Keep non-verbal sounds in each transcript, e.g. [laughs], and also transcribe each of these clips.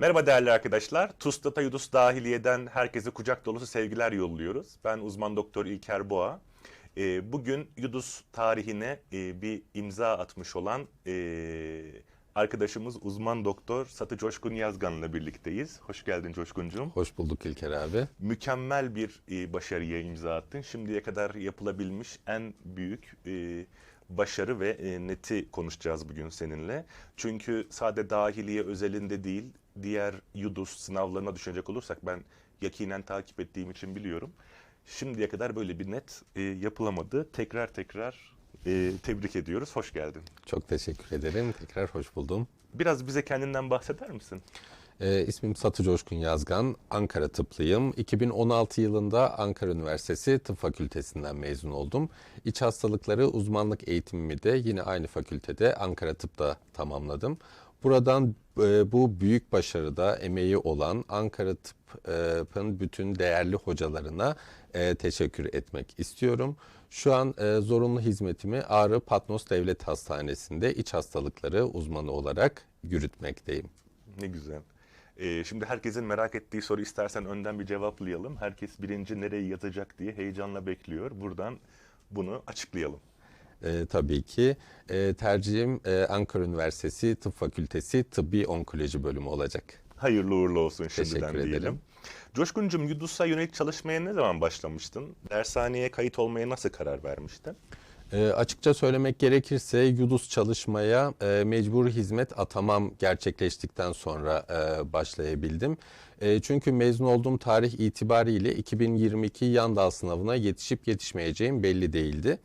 Merhaba değerli arkadaşlar. TUS'ta Yudus Dahiliye'den herkese kucak dolusu sevgiler yolluyoruz. Ben uzman doktor İlker Boğa. Ee, bugün Yudus tarihine e, bir imza atmış olan e, arkadaşımız uzman doktor Satı Coşkun Yazgan'la birlikteyiz. Hoş geldin Coşkuncuğum. Hoş bulduk İlker abi. Mükemmel bir e, başarıya imza attın. Şimdiye kadar yapılabilmiş en büyük e, başarı ve e, neti konuşacağız bugün seninle. Çünkü sade dahiliye özelinde değil, diğer Yudus sınavlarına düşünecek olursak ben yakinen takip ettiğim için biliyorum. Şimdiye kadar böyle bir net e, yapılamadı. Tekrar tekrar e, tebrik ediyoruz. Hoş geldin. Çok teşekkür ederim. Tekrar hoş buldum. Biraz bize kendinden bahseder misin? Ee, ismim Satı Coşkun Yazgan. Ankara tıplıyım. 2016 yılında Ankara Üniversitesi Tıp Fakültesinden mezun oldum. İç hastalıkları uzmanlık eğitimimi de yine aynı fakültede Ankara Tıp'ta tamamladım. Buradan e, bu büyük başarıda emeği olan Ankara Tıp'ın bütün değerli hocalarına e, teşekkür etmek istiyorum. Şu an e, zorunlu hizmetimi Ağrı Patnos Devlet Hastanesi'nde iç hastalıkları uzmanı olarak yürütmekteyim. Ne güzel. Ee, şimdi herkesin merak ettiği soru istersen önden bir cevaplayalım. Herkes birinci nereyi yazacak diye heyecanla bekliyor. Buradan bunu açıklayalım. E, tabii ki e, tercihim e, Ankara Üniversitesi Tıp Fakültesi Tıbbi Onkoloji bölümü olacak. Hayırlı uğurlu olsun şimdiden Teşekkür diyelim. ederim. Coşkun'cum Yudus'a yönelik çalışmaya ne zaman başlamıştın? Dershaneye kayıt olmaya nasıl karar vermiştin? E, açıkça söylemek gerekirse Yudus çalışmaya e, mecburi hizmet atamam gerçekleştikten sonra e, başlayabildim. E, çünkü mezun olduğum tarih itibariyle 2022 yan dal sınavına yetişip yetişmeyeceğim belli değildi.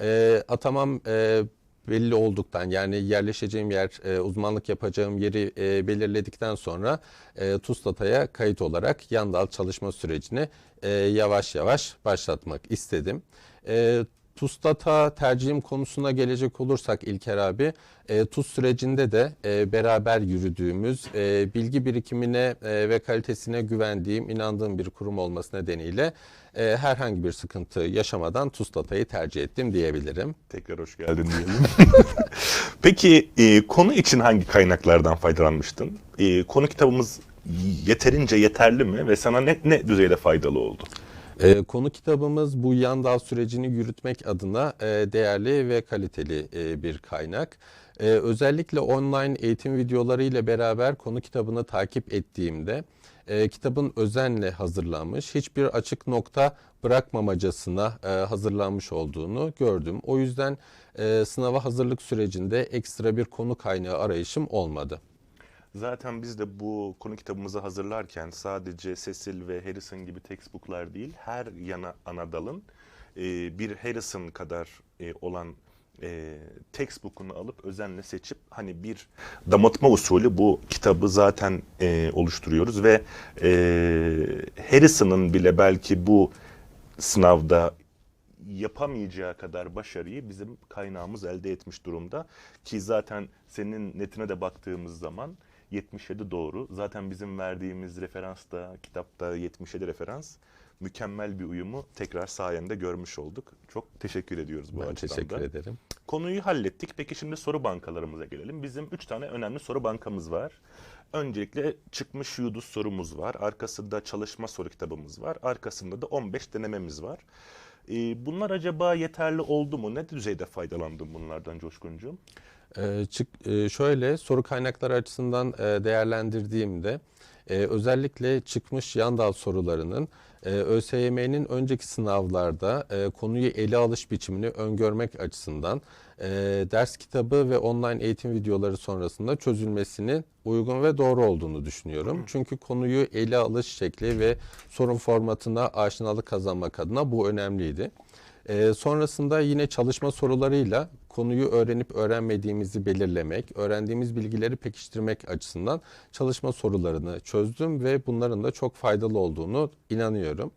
E, atamam e, belli olduktan yani yerleşeceğim yer, e, uzmanlık yapacağım yeri e, belirledikten sonra e, TUSLATA'ya kayıt olarak yan dal çalışma sürecini e, yavaş yavaş başlatmak istedim. E, TUSLATA tercihim konusuna gelecek olursak İlker abi, e, TUS sürecinde de e, beraber yürüdüğümüz, e, bilgi birikimine e, ve kalitesine güvendiğim, inandığım bir kurum olması nedeniyle e, herhangi bir sıkıntı yaşamadan TUSLATA'yı tercih ettim diyebilirim. Tekrar hoş geldin diyelim. [laughs] Peki e, konu için hangi kaynaklardan faydalanmıştın? E, konu kitabımız yeterince yeterli mi ve sana ne, ne düzeyde faydalı oldu? Ee, konu kitabımız bu yan dal sürecini yürütmek adına e, değerli ve kaliteli e, bir kaynak. Ee, özellikle online eğitim videoları ile beraber konu kitabını takip ettiğimde e, kitabın özenle hazırlanmış, hiçbir açık nokta bırakmamacasına e, hazırlanmış olduğunu gördüm. O yüzden e, sınava hazırlık sürecinde ekstra bir konu kaynağı arayışım olmadı. Zaten biz de bu konu kitabımızı hazırlarken sadece Cecil ve Harrison gibi textbooklar değil, her yana ana dalın e, bir Harrison kadar e, olan e, textbook'unu alıp özenle seçip hani bir damatma usulü bu kitabı zaten e, oluşturuyoruz ve e, Harrison'ın bile belki bu sınavda yapamayacağı kadar başarıyı bizim kaynağımız elde etmiş durumda. Ki zaten senin netine de baktığımız zaman 77 doğru. Zaten bizim verdiğimiz referans da kitapta 77 referans. Mükemmel bir uyumu tekrar sayende görmüş olduk. Çok teşekkür ediyoruz bu Ben açıdan teşekkür da. ederim. Konuyu hallettik. Peki şimdi soru bankalarımıza gelelim. Bizim üç tane önemli soru bankamız var. Öncelikle çıkmış yuduz sorumuz var. Arkasında çalışma soru kitabımız var. Arkasında da 15 denememiz var. Ee, bunlar acaba yeterli oldu mu? Ne düzeyde faydalandın bunlardan Coşkuncuğum? Ee, çık, e, şöyle soru kaynakları açısından e, değerlendirdiğimde e, özellikle çıkmış yan dal sorularının e, ÖSYM'nin önceki sınavlarda e, konuyu ele alış biçimini öngörmek açısından e, ders kitabı ve online eğitim videoları sonrasında çözülmesinin uygun ve doğru olduğunu düşünüyorum. Çünkü konuyu ele alış şekli ve sorun formatına aşinalık kazanmak adına bu önemliydi. Ee, sonrasında yine çalışma sorularıyla konuyu öğrenip öğrenmediğimizi belirlemek, öğrendiğimiz bilgileri pekiştirmek açısından çalışma sorularını çözdüm ve bunların da çok faydalı olduğunu inanıyorum.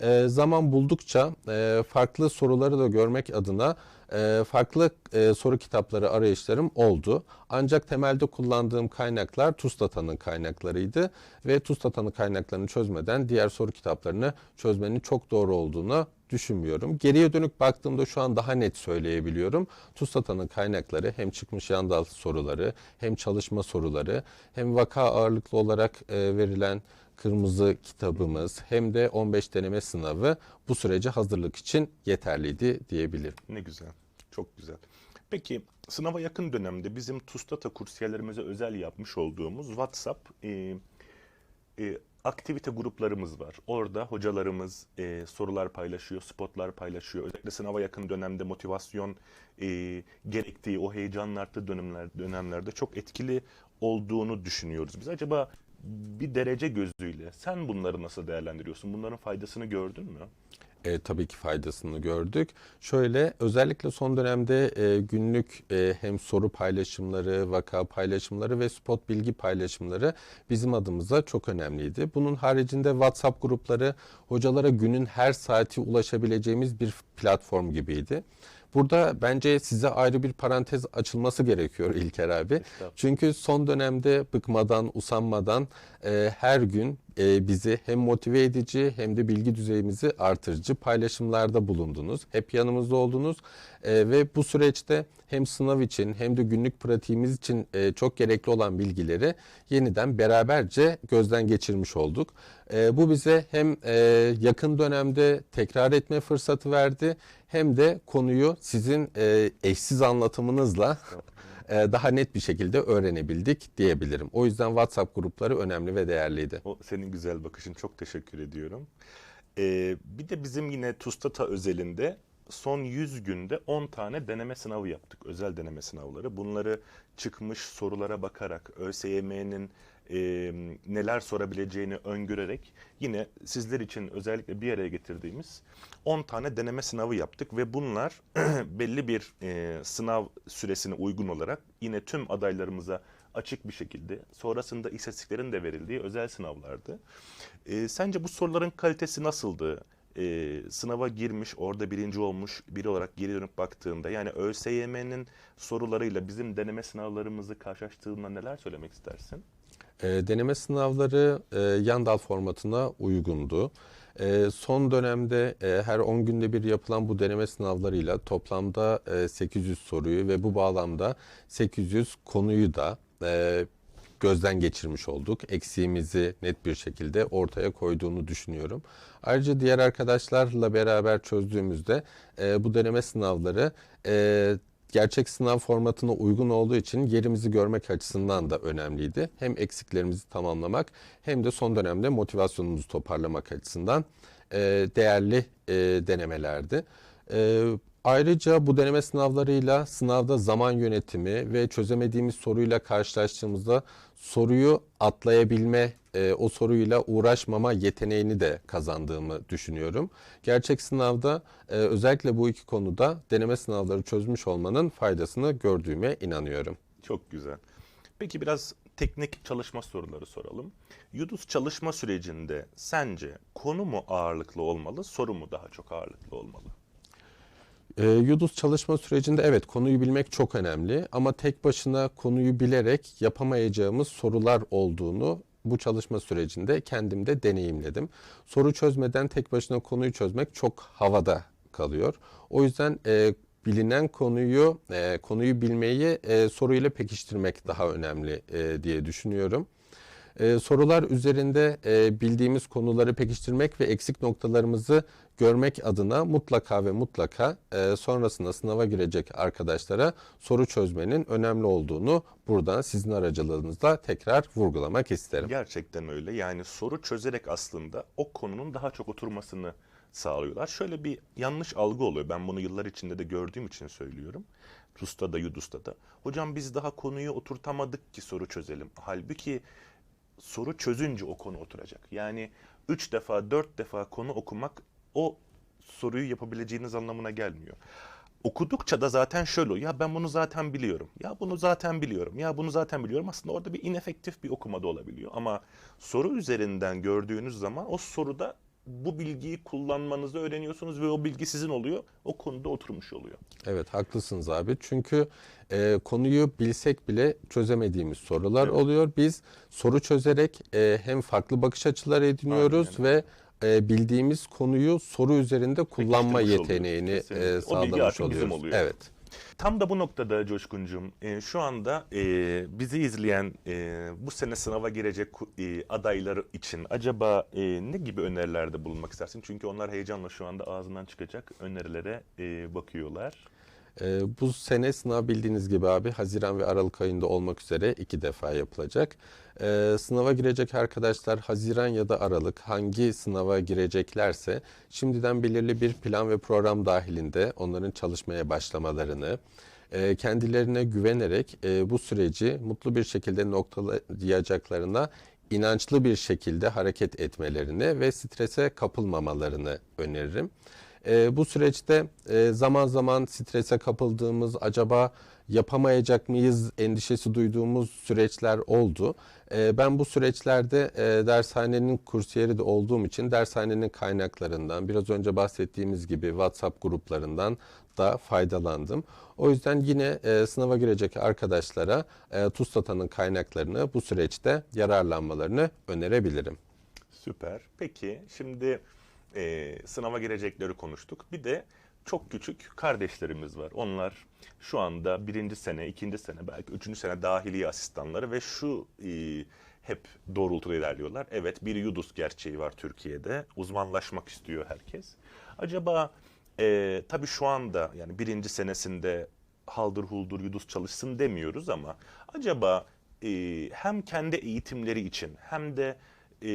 Ee, zaman buldukça e, farklı soruları da görmek adına e, farklı e, soru kitapları arayışlarım oldu. Ancak temelde kullandığım kaynaklar TUSTATA'nın kaynaklarıydı ve TUSTATA'nın kaynaklarını çözmeden diğer soru kitaplarını çözmenin çok doğru olduğunu düşünmüyorum. Geriye dönük baktığımda şu an daha net söyleyebiliyorum. TUSTATA'nın kaynakları hem çıkmış yan dal soruları hem çalışma soruları hem vaka ağırlıklı olarak e, verilen kırmızı kitabımız hem de 15 deneme sınavı bu sürece hazırlık için yeterliydi diyebilirim. Ne güzel. Çok güzel. Peki sınava yakın dönemde bizim TUSTATA kursiyerlerimize özel yapmış olduğumuz WhatsApp e, e, aktivite gruplarımız var. Orada hocalarımız e, sorular paylaşıyor, spotlar paylaşıyor. Özellikle sınava yakın dönemde motivasyon e, gerektiği, o heyecanın arttığı dönemler, dönemlerde çok etkili olduğunu düşünüyoruz. Biz acaba bir derece gözüyle sen bunları nasıl değerlendiriyorsun? Bunların faydasını gördün mü? E, tabii ki faydasını gördük. Şöyle özellikle son dönemde e, günlük e, hem soru paylaşımları, vaka paylaşımları ve spot bilgi paylaşımları bizim adımıza çok önemliydi. Bunun haricinde WhatsApp grupları hocalara günün her saati ulaşabileceğimiz bir platform gibiydi. Burada bence size ayrı bir parantez açılması gerekiyor İlker abi. Çünkü son dönemde bıkmadan, usanmadan e, her gün e, bizi hem motive edici hem de bilgi düzeyimizi artırıcı paylaşımlarda bulundunuz. Hep yanımızda oldunuz E, ve bu süreçte hem sınav için hem de günlük pratiğimiz için e, çok gerekli olan bilgileri yeniden beraberce gözden geçirmiş olduk. E, bu bize hem e, yakın dönemde tekrar etme fırsatı verdi hem de konuyu sizin e, eşsiz anlatımınızla daha net bir şekilde öğrenebildik diyebilirim. O yüzden WhatsApp grupları önemli ve değerliydi. O senin güzel bakışın. Çok teşekkür ediyorum. Ee, bir de bizim yine TUSTATA özelinde son 100 günde 10 tane deneme sınavı yaptık. Özel deneme sınavları. Bunları çıkmış sorulara bakarak ÖSYM'nin e, neler sorabileceğini öngörerek yine sizler için özellikle bir araya getirdiğimiz 10 tane deneme sınavı yaptık ve bunlar [clears throat] belli bir e, sınav süresine uygun olarak yine tüm adaylarımıza açık bir şekilde sonrasında istatistiklerin de verildiği özel sınavlardı. E, sence bu soruların kalitesi nasıldı? E, sınava girmiş, orada birinci olmuş biri olarak geri dönüp baktığında yani ÖSYM'nin sorularıyla bizim deneme sınavlarımızı karşılaştığında neler söylemek istersin? E, deneme sınavları e, yan dal formatına uygundu. E, son dönemde e, her 10 günde bir yapılan bu deneme sınavlarıyla toplamda e, 800 soruyu ve bu bağlamda 800 konuyu da e, gözden geçirmiş olduk. Eksiğimizi net bir şekilde ortaya koyduğunu düşünüyorum. Ayrıca diğer arkadaşlarla beraber çözdüğümüzde e, bu deneme sınavları e, gerçek sınav formatına uygun olduğu için yerimizi görmek açısından da önemliydi. Hem eksiklerimizi tamamlamak hem de son dönemde motivasyonumuzu toparlamak açısından e, değerli e, denemelerdi. E, ayrıca bu deneme sınavlarıyla sınavda zaman yönetimi ve çözemediğimiz soruyla karşılaştığımızda soruyu atlayabilme, e, o soruyla uğraşmama yeteneğini de kazandığımı düşünüyorum. Gerçek sınavda e, özellikle bu iki konuda deneme sınavları çözmüş olmanın faydasını gördüğüme inanıyorum. Çok güzel. Peki biraz teknik çalışma soruları soralım. Yuduz çalışma sürecinde sence konu mu ağırlıklı olmalı, soru mu daha çok ağırlıklı olmalı? E, Yuduz çalışma sürecinde evet konuyu bilmek çok önemli ama tek başına konuyu bilerek yapamayacağımız sorular olduğunu bu çalışma sürecinde kendimde deneyimledim. Soru çözmeden tek başına konuyu çözmek çok havada kalıyor. O yüzden e, bilinen konuyu e, konuyu bilmeyi e, soruyla pekiştirmek daha önemli e, diye düşünüyorum. E, sorular üzerinde e, bildiğimiz konuları pekiştirmek ve eksik noktalarımızı görmek adına mutlaka ve mutlaka e, sonrasında sınava girecek arkadaşlara soru çözmenin önemli olduğunu buradan sizin aracılığınızla tekrar vurgulamak isterim. Gerçekten öyle. Yani soru çözerek aslında o konunun daha çok oturmasını sağlıyorlar. Şöyle bir yanlış algı oluyor. Ben bunu yıllar içinde de gördüğüm için söylüyorum. TUS'ta da Yudus'ta da. Hocam biz daha konuyu oturtamadık ki soru çözelim. Halbuki soru çözünce o konu oturacak. Yani 3 defa 4 defa konu okumak o soruyu yapabileceğiniz anlamına gelmiyor. Okudukça da zaten şöyle. Ya ben bunu zaten biliyorum. Ya bunu zaten biliyorum. Ya bunu zaten biliyorum. Aslında orada bir inefektif bir okuma da olabiliyor. Ama soru üzerinden gördüğünüz zaman o soruda bu bilgiyi kullanmanızı öğreniyorsunuz ve o bilgi sizin oluyor. O konuda oturmuş oluyor. Evet haklısınız abi. Çünkü e, konuyu bilsek bile çözemediğimiz sorular oluyor. Biz soru çözerek e, hem farklı bakış açıları ediniyoruz ve e, bildiğimiz konuyu soru üzerinde kullanma yeteneğini e, sağlamış oluyoruz. oluyor. Evet. Tam da bu noktada Coşkun'cum e, şu anda e, bizi izleyen e, bu sene sınava girecek e, adayları için acaba e, ne gibi önerilerde bulunmak istersin? Çünkü onlar heyecanla şu anda ağzından çıkacak önerilere e, bakıyorlar. Ee, bu sene sınav bildiğiniz gibi abi Haziran ve Aralık ayında olmak üzere iki defa yapılacak. Ee, sınava girecek arkadaşlar Haziran ya da Aralık hangi sınava gireceklerse şimdiden belirli bir plan ve program dahilinde onların çalışmaya başlamalarını, e, kendilerine güvenerek e, bu süreci mutlu bir şekilde noktalayacaklarına inançlı bir şekilde hareket etmelerini ve strese kapılmamalarını öneririm. E, bu süreçte e, zaman zaman strese kapıldığımız, acaba yapamayacak mıyız endişesi duyduğumuz süreçler oldu. E, ben bu süreçlerde e, dershanenin kursiyeri de olduğum için dershanenin kaynaklarından, biraz önce bahsettiğimiz gibi WhatsApp gruplarından da faydalandım. O yüzden yine e, sınava girecek arkadaşlara e, TUSTATA'nın kaynaklarını bu süreçte yararlanmalarını önerebilirim. Süper. Peki şimdi e, sınava girecekleri konuştuk. Bir de çok küçük kardeşlerimiz var. Onlar şu anda birinci sene, ikinci sene, belki üçüncü sene dahiliye asistanları ve şu e, hep doğrultuda ilerliyorlar. Evet bir Yudus gerçeği var Türkiye'de. Uzmanlaşmak istiyor herkes. Acaba e, tabii şu anda yani birinci senesinde haldır huldur Yudus çalışsın demiyoruz ama acaba e, hem kendi eğitimleri için hem de e,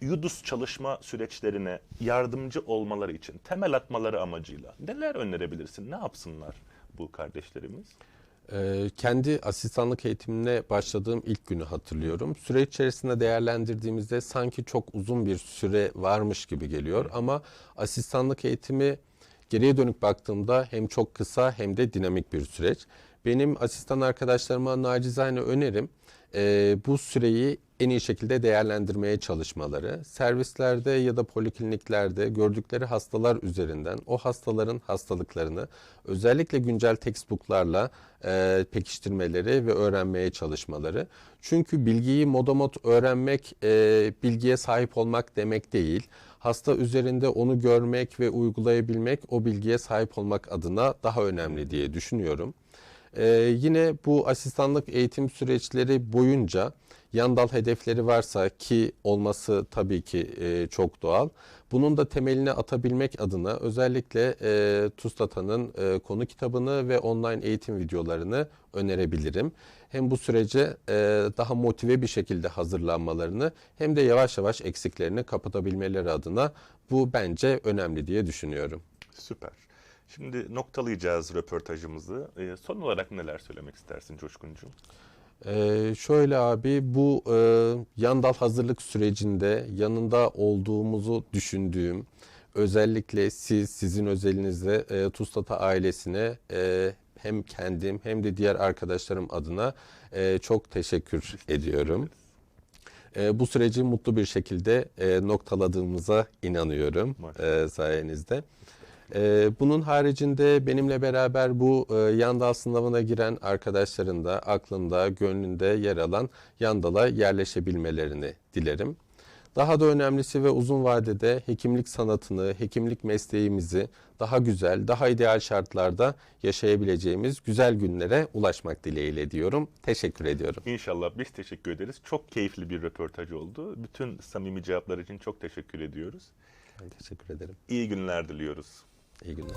Yudus çalışma süreçlerine yardımcı olmaları için temel atmaları amacıyla neler önerebilirsin? Ne yapsınlar bu kardeşlerimiz? Ee, kendi asistanlık eğitimine başladığım ilk günü hatırlıyorum. Süre içerisinde değerlendirdiğimizde sanki çok uzun bir süre varmış gibi geliyor ama asistanlık eğitimi geriye dönük baktığımda hem çok kısa hem de dinamik bir süreç. Benim asistan arkadaşlarıma nacizane önerim e, bu süreyi en iyi şekilde değerlendirmeye çalışmaları, servislerde ya da polikliniklerde gördükleri hastalar üzerinden o hastaların hastalıklarını özellikle güncel textbooklarla e, pekiştirmeleri ve öğrenmeye çalışmaları. Çünkü bilgiyi modomot öğrenmek e, bilgiye sahip olmak demek değil. Hasta üzerinde onu görmek ve uygulayabilmek o bilgiye sahip olmak adına daha önemli diye düşünüyorum. Ee, yine bu asistanlık eğitim süreçleri boyunca yan dal hedefleri varsa ki olması tabii ki e, çok doğal. Bunun da temelini atabilmek adına özellikle e, TUSTATA'nın e, konu kitabını ve online eğitim videolarını önerebilirim. Hem bu sürece e, daha motive bir şekilde hazırlanmalarını hem de yavaş yavaş eksiklerini kapatabilmeleri adına bu bence önemli diye düşünüyorum. Süper. Şimdi noktalayacağız röportajımızı. E, son olarak neler söylemek istersin Coşkuncuğum? Ee, şöyle abi bu e, yan dal hazırlık sürecinde yanında olduğumuzu düşündüğüm özellikle siz sizin özelinizde e, Tustata ailesine e, hem kendim hem de diğer arkadaşlarım adına e, çok teşekkür ediyorum. E, bu süreci mutlu bir şekilde e, noktaladığımıza inanıyorum e, sayenizde. E, bunun haricinde benimle beraber bu e, Yandal sınavına giren arkadaşların da aklında, gönlünde yer alan Yandal'a yerleşebilmelerini dilerim. Daha da önemlisi ve uzun vadede hekimlik sanatını, hekimlik mesleğimizi daha güzel, daha ideal şartlarda yaşayabileceğimiz güzel günlere ulaşmak dileğiyle diyorum. Teşekkür ediyorum. İnşallah biz teşekkür ederiz. Çok keyifli bir röportaj oldu. Bütün samimi cevaplar için çok teşekkür ediyoruz. Ben teşekkür ederim. İyi günler diliyoruz. İyi günler.